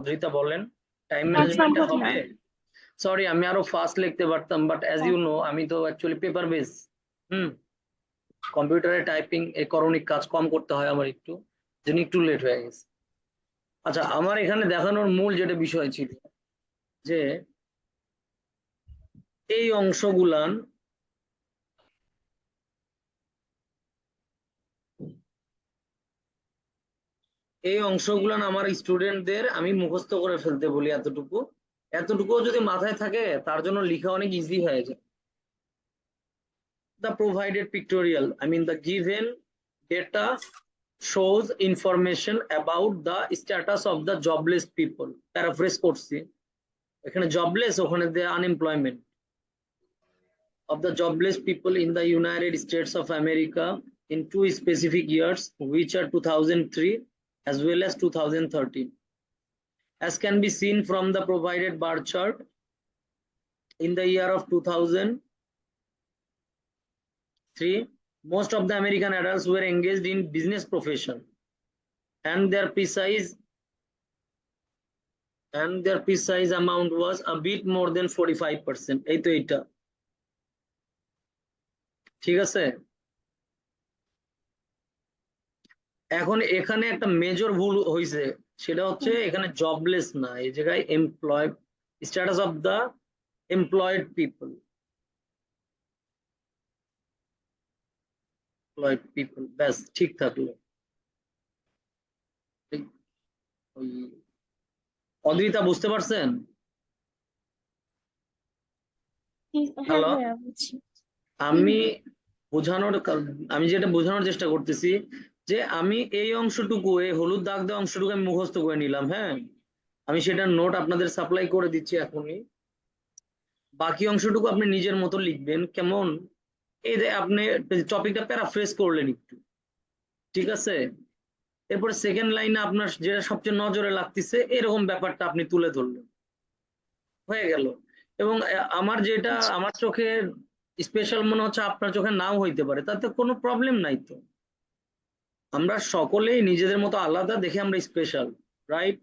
অদ্রিতা বলেন time management হবে। Sorry আমি আরও ফাস্ট লিখতে পারতাম বাট অ্যাজ ইউ নো আমি তো অ্যাকচুয়ালি পেপার বেস হুম? কম্পিউটারে টাইপিং এই করণিক কাজ কম করতে হয় আমার একটু জন্য একটু লেট হয়ে গেছে। আচ্ছা আমার এখানে দেখানোর মূল যেটা বিষয় ছিল যে এই অংশগুলান এই অংশগুলান আমার স্টুডেন্টদের আমি মুখস্থ করে ফেলতে বলি এতটুকু এতটুকুও যদি মাথায় থাকে তার জন্য লেখা অনেক ইজি হয়ে যায় the provided pictorial i mean the given data shows information about the status of the jobless people paraphrase করছি এখানে jobless ওখানে the unemployment of the jobless people in the united states of america in two specific years which are 2003 as well as 2013 as can be seen from the provided bar chart in the year of 2000 Three, most of the American adults were engaged in business profession and their precise and their precise amount was a bit more than 45%. এই তো এটা ঠিক আছে এখন এখানে একটা major ভুল হয়েছে সেটা হচ্ছে এখানে জবলেস না এই জায়গায় employ status of the employed people employed people ব্যাস ঠিক থাকল। অদ্রিতা বুঝতে পারছেন? হ্যাঁ? ভাইয়া বুঝছি। আমি বোঝানোর আমি যেটা বোঝানোর চেষ্টা করতেছি যে আমি এই অংশটুকু এই হলুদ দাগ দেওয়া অংশটুকু আমি মুখস্থ করে নিলাম হ্যাঁ? আমি সেটার নোট আপনাদের সাপ্লাই করে দিচ্ছি এখনই। বাকি অংশটুকু আপনি নিজের মতো লিখবেন কেমন? এই যে আপনি টপিকটা প্যারাফ্রেজ করলেন একটু ঠিক আছে? এরপরে সেকেন্ড লাইনে আপনার যেটা সবচেয়ে নজরে লাগতেছে এরকম ব্যাপারটা আপনি তুলে ধরলেন। হয়ে গেল। এবং আমার যেটা আমার চোখে স্পেশাল মনে হচ্ছে আপনার চোখে নাও হইতে পারে তাতে কোনো প্রবলেম নাই তো। আমরা সকলেই নিজেদের মতো আলাদা দেখে আমরা স্পেশাল রাইট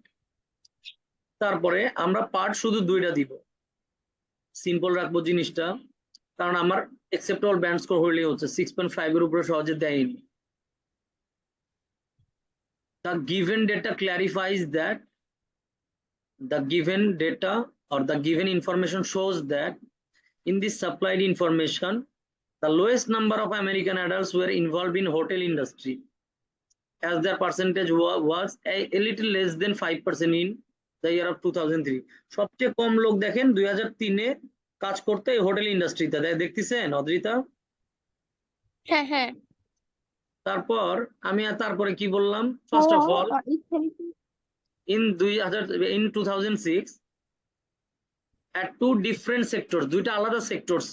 তারপরে আমরা পার্ট শুধু দুইটা দিব সিম্পল রাখব জিনিসটা কারণ আমার অ্যাকসেপ্টেবল ব্যান্ড স্কোর হইলেই হচ্ছে সিক্স পয়েন্ট ফাইভ এর উপরে সহজে দেয়নি the given data clarifies that the given data or the given information shows that in this supplied information the lowest number of american adults were involved in hotel industry as their percentage was a, a little less than 5% in the year of 2003 সবচেয়ে কম লোক দেখেন 2003 এ কাজ করতে hotel ইন্ডাস্ট্রিতে দেখতেছেন অদ্রিতা হ্যাঁ হ্যাঁ তারপর আমি তারপরে কি বললাম first of all in 2000 in 2006 at two different sectors দুইটা আলাদা sectors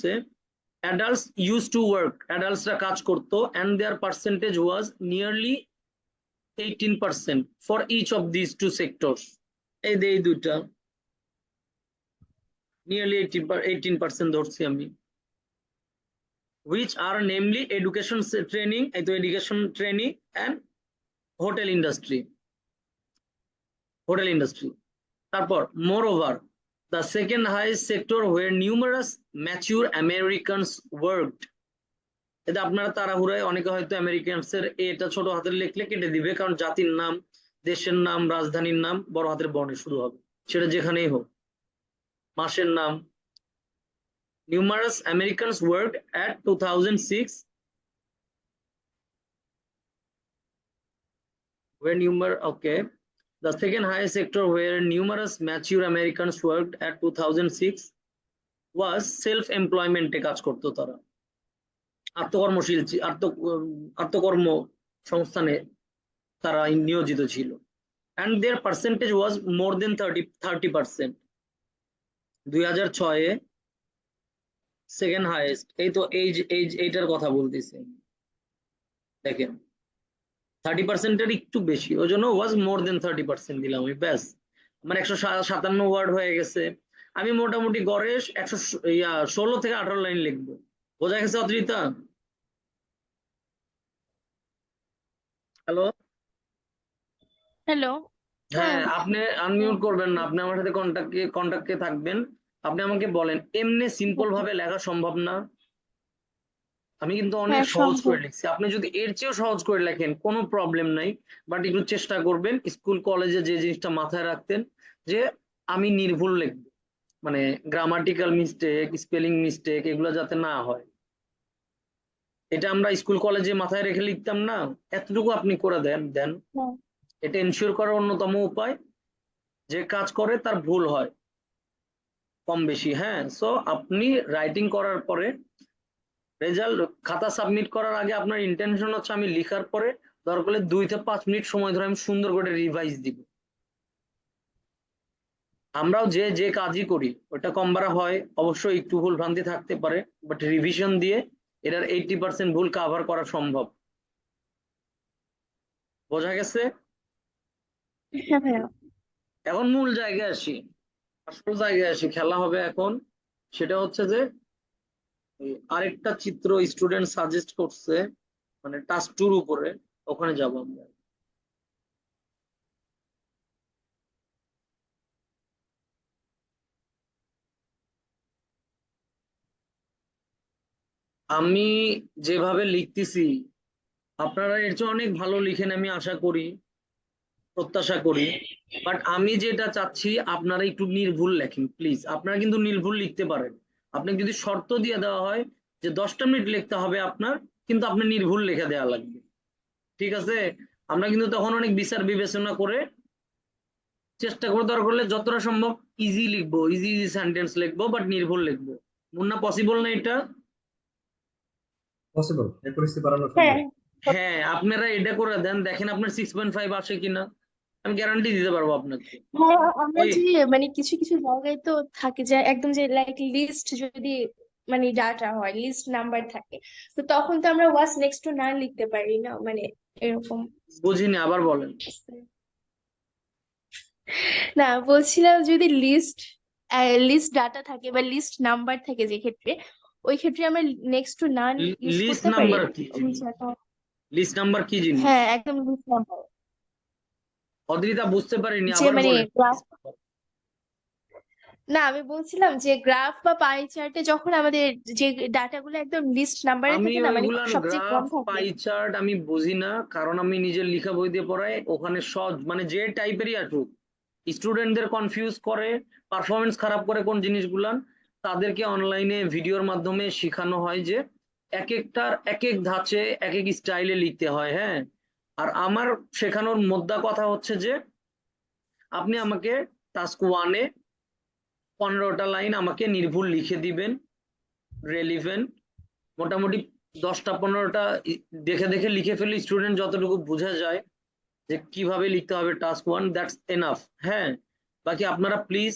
adults used to work adults রা কাজ করতো and their percentage was nearly 18% for each of these two sectors এই যে এই দুইটা nearly 18 per- 18% ধরছি আমি which are namely education se- training এই তো education training and hotel industry hotel industry তারপর moreover the second highest sector where numerous mature Americans worked এটা আপনারা তাড়াহুড়ায় অনেকে হয়তো আমেরিকানস এর এটা ছোট হাতের লিখলে কেটে দিবে কারণ জাতির নাম দেশের নাম রাজধানীর নাম বড় হাতের বর্ণে শুরু হবে সেটা যেখানেই হোক মাসের নাম numerous Americans worked at 2006 where numer okay The second highest sector where numerous mature Americans worked at 2006 was self-employment এ কাজ করতো তারা আত্মকর্মশীল আত্ম, আত্মকর্ম সংস্থানে তারা নিয়োজিত ছিল। And their percentage was more than 30 30 percent. দুই হাজার ছয়ে সেকেন্ড হাইয়েস্ট এই তো এই যে- এই এইটার কথা বলতেছি। দেখেন থার্টি পার্সেন্টের একটু বেশি ওই জন্য ওয়াজ মোর দেন থার্টি পার্সেন্ট দিলাম আমি, ব্যাস। আমার একশো সাতান্ন ওয়ার্ড হয়ে গেছে। আমি মোটামুটি গড়ে একশো ষোলো থেকে আঠারো লাইন লিখব। বোঝা গেছে অদ্রিতা? হ্যালো হ্যালো হ্যাঁ। আপনি আনমিউট করবেন না আপনি আমার সাথে কন্টাক্টে কন্টাক্টে থাকবেন। আপনি আমাকে বলেন এমনি সিম্পল ভাবে লেখা সম্ভব না? আমি কিন্তু অনেক হ্যাঁ, সহজ করে। লিখছি। আপনি যদি এর চেয়েও সহজ করে লেখেন কোনো প্রবলেম নাই। বাট একটু চেষ্টা করবেন স্কুল কলেজে যে জিনিসটা মাথায় রাখতেন যে আমি নির্ভুল লিখব। মানে গ্রামাটিক্যাল মিস্টেক স্পেলিং মিস্টেক এগুলো যাতে না হয়। এটা আমরা স্কুল কলেজে মাথায় রেখে লিখতাম না এতটুকু আপনি করে দেন দেন। হ্যাঁ। এটা এনশিওর করার অন্যতম উপায় যে কাজ করে তার ভুল হয় কম বেশি হ্যাঁ। সো আপনি রাইটিং করার পরে রেজাল্ট খাতা সাবমিট করার আগে আপনার ইন্টেনশন হচ্ছে আমি লিখার পরে দরকার দুই থেকে পাঁচ মিনিট সময় ধরে আমি সুন্দর করে রিভাইজ দিব। আমরাও যে যে কাজই করি ওটা কম বাড়া হয় অবশ্যই একটু ভুল ভ্রান্তি থাকতে পারে বাট রিভিশন দিয়ে এটার এইটি পার্সেন্ট ভুল কাভার করা সম্ভব। বোঝা গেছে? হ্যাঁ এখন মূল জায়গায় আসি আসল জায়গায় আসি খেলা হবে এখন সেটা হচ্ছে যে আরেকটা চিত্র স্টুডেন্ট সাজেস্ট করছে মানে টাস্ক টুর উপরে ওখানে যাব আমরা। আমি যেভাবে লিখতেছি, আপনারা এর চেয়ে অনেক ভালো লিখেন আমি আশা করি, প্রত্যাশা করি। বাট আমি যেটা চাচ্ছি, আপনারা একটু নির্ভুল লেখেন, প্লিজ। আপনারা কিন্তু নির্ভুল লিখতে পারেন। আপনাকে যদি শর্ত দিয়ে দেওয়া হয় যে দশটা মিনিট লিখতে হবে আপনার, কিন্তু আপনি নির্ভুল লিখে দেওয়া লাগবে। ঠিক আছে? আমরা কিন্তু তখন অনেক বিচার বিবেচনা করে চেষ্টা করে দরকার করলে যতটা সম্ভব ইজি লিখব ইজি ইজি সেন্টেন্স লিখব বাট নির্ভুল লিখব। মুন্না পসিবল না এটা? পসিবল একুরেসি বাড়ানো হ্যাঁ সম্ভব হ্যাঁ। আপনারা এটা করে দেন দেখেন আপনার সিক্স পয়েন্ট ফাইভ আসে কিনা। আমি গ্যারান্টি দিতে পারব আপনাকে। হ্যাঁ আমরা যে মানে কিছু কিছু জায়গায় তো থাকে যে একদম যে লাইক লিস্ট যদি মানে ডাটা হয় লিস্ট নাম্বার থাকে তো তখন তো আমরা ওয়াস নেক্সট টু নান লিখতে পারি না মানে এরকম। বুঝিনি আবার বলেন। না বলছিলাম যদি লিস্ট লিস্ট ডাটা থাকে বা লিস্ট নাম্বার থাকে যে ক্ষেত্রে ওই ক্ষেত্রে আমরা next to none use list করতে পারি। কি জিনিস? লিস্ট নাম্বার কি জিনিস? হ্যাঁ একদম লিস্ট নাম্বার অদ্রিতা বুঝতে পারিনি যে আবার মানে গ্রাফ না আমি বলছিলাম যে গ্রাফ বা পাই চার্টে যখন আমাদের যে ডাটাগুলো একদম লিস্ট নাম্বারে আমি থাকে না মানে সবচেয়ে কম গ্রাফ থাকে। পাই চার্ট আমি বুঝি না কারণ আমি নিজের লেখা বই দিয়ে পড়াই ওখানে সহজ মানে যে টাইপেরই আসুক স্টুডেন্টদের কনফিউজ করে পারফরমেন্স খারাপ করে কোন জিনিসগুলান তাদেরকে অনলাইনে ভিডিওর মাধ্যমে শেখানো হয় যে এক একটার এক এক ধাঁচে এক এক স্টাইলে লিখতে হয় হ্যাঁ? আর আমার শেখানোর মোদ্দা কথা হচ্ছে যে আপনি আমাকে টাস্ক ওয়ানে পনেরোটা লাইন আমাকে নির্ভুল লিখে দিবেন রেলিভেন্ট মোটামুটি দশটা, পনেরোটা দেখে দেখে লিখে ফেলে স্টুডেন্ট যতটুকু বোঝা যায় যে কীভাবে লিখতে হবে টাস্ক ওয়ান দ্যাটস এনাফ হ্যাঁ? বাকি আপনারা প্লিজ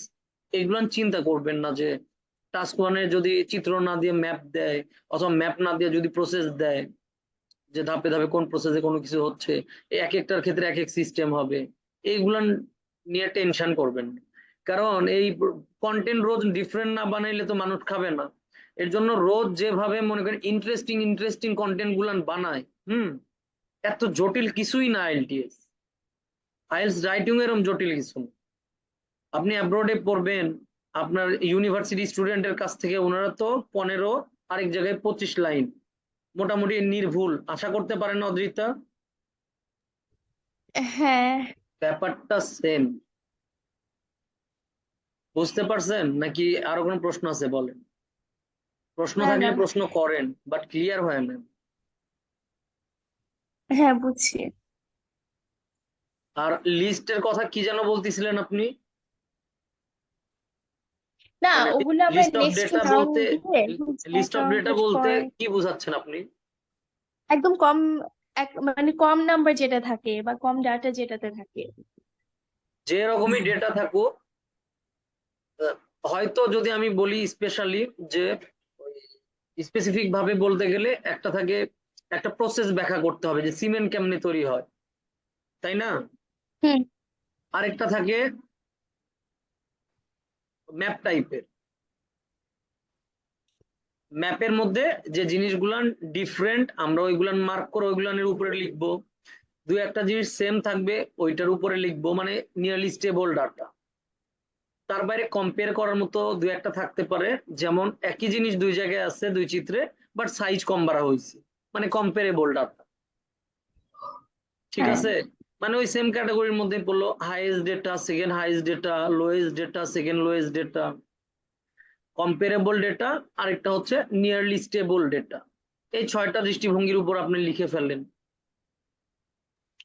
এগুলো চিন্তা করবেন না যে টাস্ক ওয়ানে যদি চিত্র না দিয়ে ম্যাপ দেয়, অথবা ম্যাপ না দিয়ে যদি প্রসেস দেয়, যে ধাপে ধাপে কোন প্রসেসে কোনো কিছু হচ্ছে এক একটার ক্ষেত্রে এক এক সিস্টেম হবে, এইগুলা নিয়ে টেনশন করবেন কারণ এই কন্টেন্ট রোজ ডিফারেন্ট না বানাইলে তো মানুষ খাবে না। এর জন্য রোজ যেভাবে মনে করেন ইন্টারেস্টিং ইন্টারেস্টিং কন্টেন্ট গুলান বানায়, হুম, এত জটিল কিছুই না আইএলটিএস আইএলস রাইটিং এরম জটিল কিছু আপনি অ্যাব্রোডে পড়বেন আপনার ইউনিভার্সিটি স্টুডেন্টের কাছ থেকে ওনারা তো পনেরো আরেক জায়গায় পঁচিশ লাইন। মোটামুটি নির্ভুল। আশা করতে পারেন অদ্রিতা? হ্যাঁ। ব্যাপারটা সেম বুঝতে পারছেন? নাকি আরও কোনো প্রশ্ন আছে বলেন। প্রশ্ন না, থাকলে প্রশ্ন করেন বাট ক্লিয়ার হয় না হ্যাঁ বুঝছি। আর লিস্টের কথা কি যেন বলতেছিলেন আপনি? না মানে ওগুলো আমরা নেক্সট টু ডেটা বলতে দিয়ে লিস্ট অফ ডেটা বলতে কি বোঝাচ্ছেন আপনি? একদম কম এক মানে কম নাম্বার যেটা থাকে বা কম ডাটা যেটাতে থাকে। যে রকমই ডেটা থাকুক হয়তো যদি আমি বলি স্পেশালি যে স্পেসিফিক ভাবে বলতে গেলে একটা থাকে একটা প্রসেস ব্যাখ্যা করতে হবে যে সিমেন্ট কেমনে তৈরি হয় তাই না? আরেকটা থাকে ম্যাপ টাইপের ম্যাপের মধ্যে যে জিনিসগুলান ডিফারেন্ট আমরা ওইগুলান মার্ক করে ওইগুলানের উপরে লিখব। দুই একটা জিনিস সেম থাকবে ওইটার উপরে লিখব মানে নিয়ারলি স্টেবল ডাটা তার বাইরে কম্পেয়ার করার মতো দুই একটা থাকতে পারে যেমন একই জিনিস দুই জায়গায় আছে দুই চিত্রে বাট সাইজ কম বাড়া হয়েছে মানে কম্পেয়ারেবল ডাটা ঠিক হ্যাঁ। আছে? মানে ওই সেম ক্যাটাগরির মধ্যে পড়ল highest data second highest data lowest data second lowest data comparable data আরেকটা হচ্ছে নিয়ারলি স্টেবল ডেটা এই ছয়টা দৃষ্টিভঙ্গির উপর আপনি লিখে ফেললেন।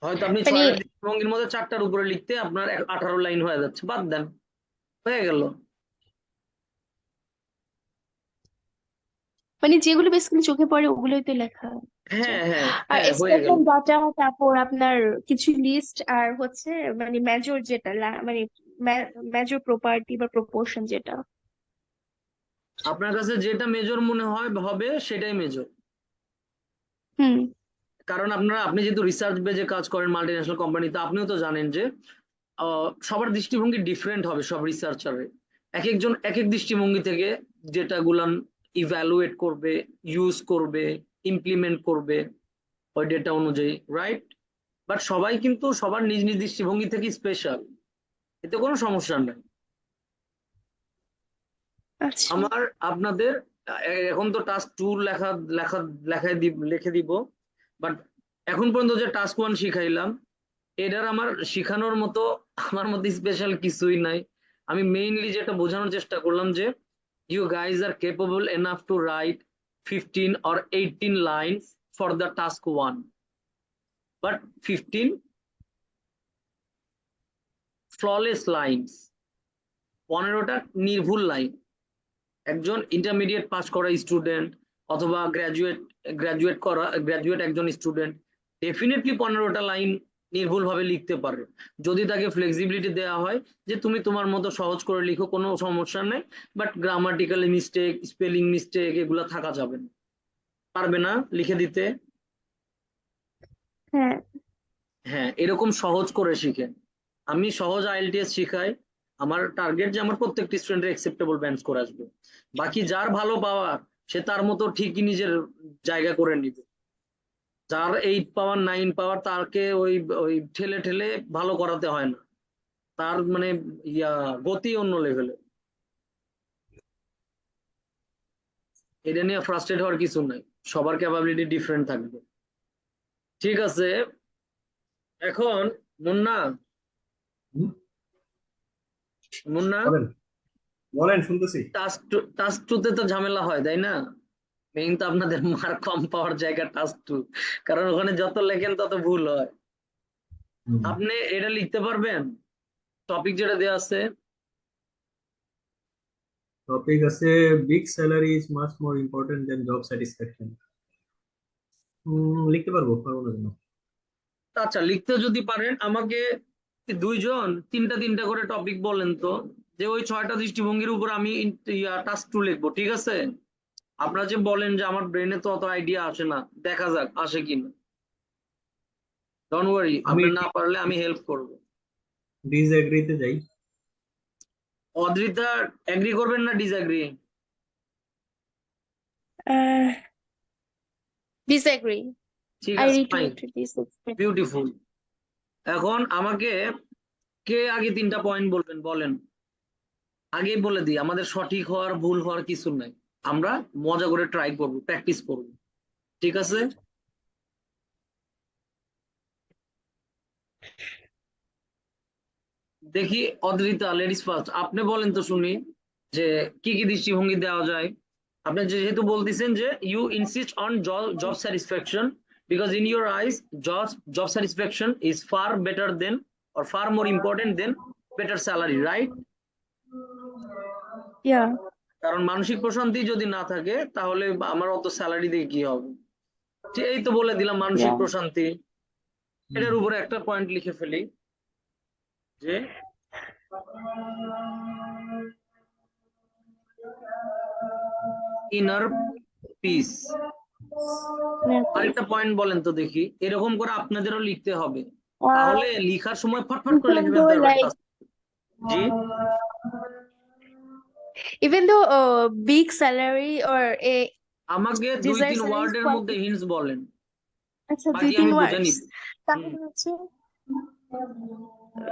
হয়তো আপনি মানে- ছয়টা দৃষ্টিভঙ্গির মধ্যে চারটার উপরে লিখতে আপনার আঠারো লাইন হয়ে যাচ্ছে। বাদ দেন হয়ে গেল। মানে যেগুলো বেসিক্যালি চোখে পড়ে ওগুলোই তো লেখা। হ্যাঁ হ্যাঁ আর হ্যাঁ হয়ে গেল। স্পেশাল ডাটা তারপর আপনার কিছু লিস্ট আর হচ্ছে মানে মেজর যেটা লা- মানে মেজর প্রপার্টি বা প্রপোর্শন যেটা? আপনার কাছে যেটা মেজর মনে হয় হবে সেটাই মেজর হুম। কারণ আপনারা আপনি যেহেতু রিসার্চ বেজে কাজ করেন মাল্টি ন্যাশনাল কোম্পানিতে আপনিও তো জানেন যে আহ, সবার দৃষ্টিভঙ্গি ডিফারেন্ট হবে সব রিসার্চারের এক একজন এক এক দৃষ্টিভঙ্গি থেকে যেটা গুলান ইভ্যালুয়েট করবে ইউজ করবে ইমপ্লিমেন্ট করবে ওই ডেটা অনুযায়ী রাইট বাট সবাই কিন্তু সবার নিজ নিজ দৃষ্টিভঙ্গি থেকে স্পেশাল এতে কোনো সমস্যা নেই। আচ্ছা। আমার আপনাদের এখন তো টাস্ক টু লেখা লেখা লেখায় দিব লিখে দিব। বাট এখন পর্যন্ত যে টাস্ক ওয়ান শিখাইলাম এটার আমার শিখানোর মতো আমার মধ্যে স্পেশাল কিছুই নাই। আমি মেইনলি যেটা বোঝানোর চেষ্টা করলাম যে you guys are capable enough to write fifteen or eighteen lines for the task one but fifteen flawless lines পনেরোটা নির্ভুল লাইন একজন ইন্টারমিডিয়েট পাস করা স্টুডেন্ট অথবা গ্র্যাজুয়েট গ্র্যাজুয়েট করা গ্র্যাজুয়েট একজন স্টুডেন্ট ডেফিনেটলি পনেরোটা লাইন নির্ভুলভাবে লিখতে পারে যদি তাকে ফ্লেক্সিবিলিটি দেওয়া হয় যে তুমি তোমার মতো সহজ করে লিখো কোনো সমস্যা নেই but grammatical mistake spelling mistake এগুলা থাকা যাবে না। পারবে না লিখে দিতে? হ্যাঁ। হ্যাঁ এরকম সহজ করে শিখে। আমি সহজ আইএলটিএস শিখাই আমার টার্গেট যে আমার প্রত্যেকটি স্টুডেন্টের অ্যাকসেপ্টেবল ব্যান্ড স্কোর আসবে। বাকি যার ভালো পাওয়ার সে তার মতো ঠিকই নিজের জায়গা করে নিবে। যার এইট পাওয়ার নাইন পাওয়ার তারকে ওই ওই ঠেলে ঠেলে ভালো করাতে হয় না। তার মানে ইয়া গতি অন্য লেভেলে এটা নিয়ে ফ্রাস্ট্রেট হওয়ার কিছু নাই। সবার ক্যাপাবিলিটি ডিফারেন্ট থাকবে। ঠিক আছে? এখন মুন্না। মুন্না? বলেন। শুনতেছি। টাস্ক টু টুতে তো ঝামেলা হয় তাই না? মেইন তো আপনাদের মার্ক কম পাওয়ার জায়গা টাস্ক টু কারণ ওখানে যত লেখেন তত ভুল হয়। আপনি এটা লিখতে পারবেন? টপিক যেটা দেওয়া আছে। টপিক আছে big salary is much more important than job satisfaction লিখতে পারব পারব না কেন? আচ্ছা লিখতে যদি পারেন আমাকে দুইজন তিনটা তিনটা করে টপিক বলেন তো যে ওই ছয়টা দৃষ্টিভঙ্গির উপর আমি টাস্ক টু লিখব ঠিক আছে? আপনারা যে বলেন যে আমার ব্রেনে তো অত আইডিয়া আসে না দেখা যাক আসে কিনা। ডোন্ট ওয়ারি আপনি আমি- না পারলে আমি হেল্প করব। ডিসএগ্রিতে যাই। অদ্রিতা এগ্রি করবেন না ডিসএগ্রি disagree ঠিক আছে ফাইন বিউটিফুল এখন আমাকে কে আগে তিনটা পয়েন্ট বলবেন বলেন। আগেই বলে দিই আমাদের সঠিক হওয়ার ভুল হওয়ার কিছু নাই। আমরা মজা করে ট্রাই করব প্র্যাকটিস করব। ঠিক আছে? দেখি অদ্রিতা লেডিস ফার্স্ট আপনি বলেন তো শুনি যে কি কি দৃষ্টিভঙ্গি দেওয়া যায়। আপনি যেহেতু বলতেছেন যে you insist on job satisfaction because in your eyes job job satisfaction is far better than more important than better salary, right? Yeah. কারণ মানসিক প্রশান্তি যদি না থাকে তাহলে আমার অত স্যালারি দিয়ে কি হবে? যে এই তো বলে দিলাম মানসিক প্রশান্তি। এটার উপরে একটা পয়েন্ট লিখে ফেলি যে ইনার পিস আরেকটা পয়েন্ট বলেন তো দেখি এরকম করে আপনাদেরও লিখতে হবে। তাহলে লিখার সময় ফটফট করে লিখে even ফেলতে though পারবেন like G. Even though uh, big salary or a আমাকে দুই তিন ওয়ার্ডের মধ্যে হিন্টস বলেন আচ্ছা দুই তিন নিব তাহলে হচ্ছে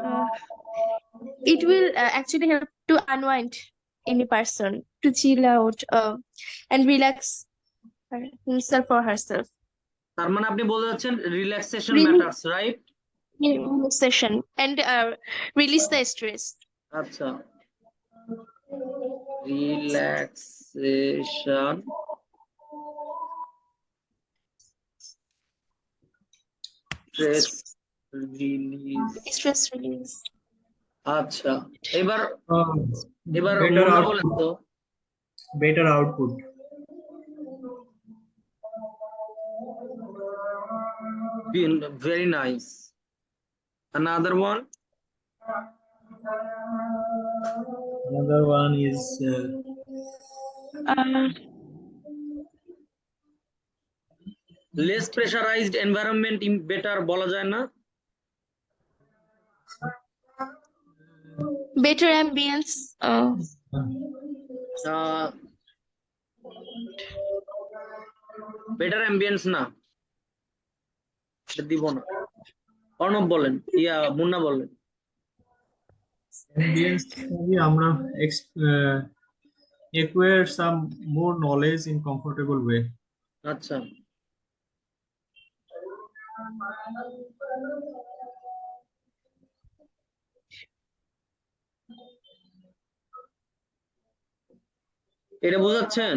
uh, it will uh, actually help to unwind any person to chill out uh, and relax himself or herself তার মানে আপনি বলতে চাচ্ছেন relaxation Really? Right and uh, release the stress. আচ্ছা relaxation stress release Stress release. আচ্ছা এবার Uh, এবার বলেন output. তো Better output. very nice another one Another one is uh, Uh, less pressurized environment in better বলা যায় না better ambience. Uh, better ambience না দিব না অর্ণব বলেন ইয়া মুন্না বলেন আমরা uh, acquire some more knowledge in comfortable way. আচ্ছা এটা বোঝাচ্ছেন